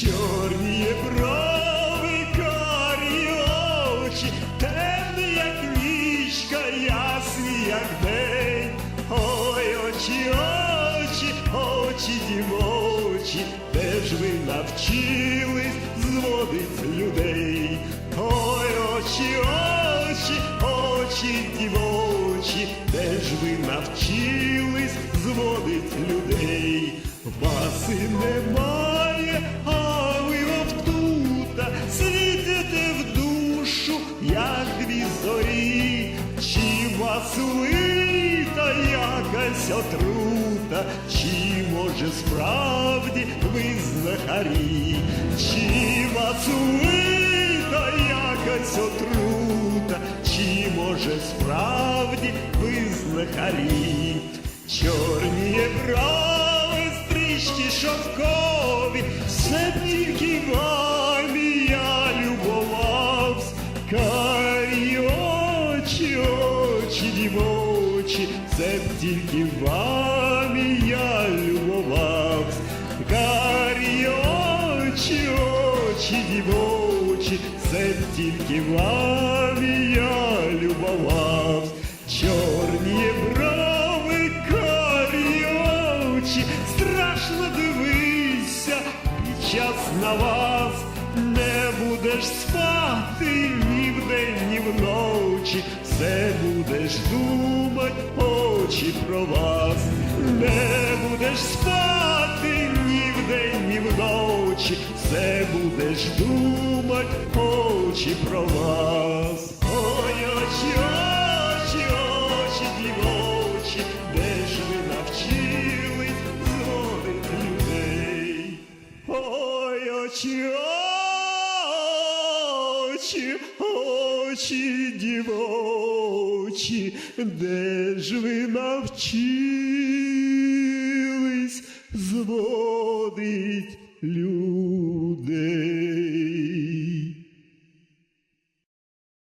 чорні брови, карі очі, темні, як річка, ясні, як день, ой очі, очі, очі дівочі, де ж ви навчились зводить людей, ой очі, очі, очі дівочі, де ж ви навчились зводить людей, вас і нема. Вас якась отрута, чи може справді ви знахарі, чи вас лита якась отрута, чи може справді ви знахарі, чорні брави, стрічки шовкові, все тільки тільки вами я любовавсь, карі очі, очі дівочі, це тільки вами я любовавсь, чорні брови, карі очі, страшно дивися, і час на вас не будеш спати ні вдень, ні вночі, все будеш думать, очі про вас, не будеш спати ні вдень, ні вночі, все будеш думать, очі про вас. Ой, очі, очі, очі, дівочі, де ж ви навчились зводити людей? Ой, очі, очі, очі, дівочі, де ж ви навчились зводить людей?